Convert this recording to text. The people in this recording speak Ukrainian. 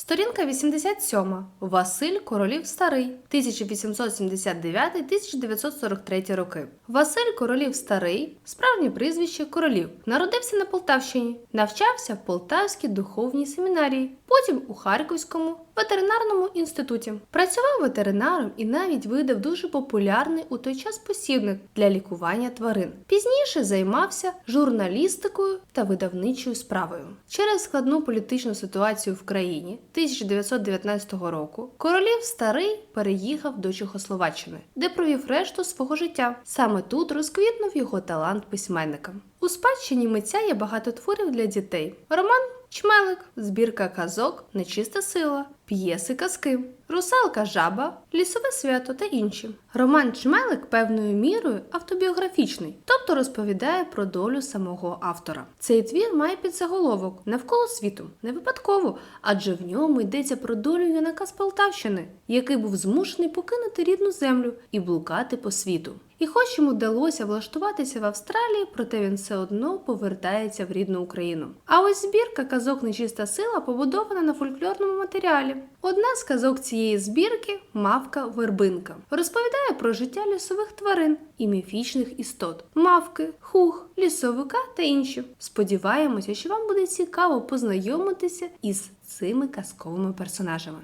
Сторінка 87. Василь Королів Старий, 1879-1943 роки. Василь Королів Старий, справжнє прізвище Королів, народився на Полтавщині, навчався в Полтавській духовній семінарії, потім у Харківському ветеринарному інституті. Працював ветеринаром і навіть видав дуже популярний у той час посібник для лікування тварин. Пізніше займався журналістикою та видавничою справою. Через складну політичну ситуацію в країні 1919 року королів старий переїхав до Чехословаччини, де провів решту свого життя. Саме тут розквітнув його талант письменника. У спадщині митця є багато творів для дітей. Роман Чмелик, збірка казок, нечиста сила, п'єси казки, русалка жаба, лісове свято та інші. Роман Чмелик певною мірою автобіографічний, тобто розповідає про долю самого автора. Цей твір має підзаголовок навколо світу, не випадково, адже в ньому йдеться про долю юнака з Полтавщини, який був змушений покинути рідну землю і блукати по світу. І хоч йому вдалося влаштуватися в Австралії, проте він все одно повертається в рідну Україну. А ось збірка казок Нечиста сила побудована на фольклорному матеріалі. Одна з казок цієї збірки мавка Вербинка розповідає про життя лісових тварин і міфічних істот: мавки, хух, лісовика та інші. Сподіваємося, що вам буде цікаво познайомитися із цими казковими персонажами.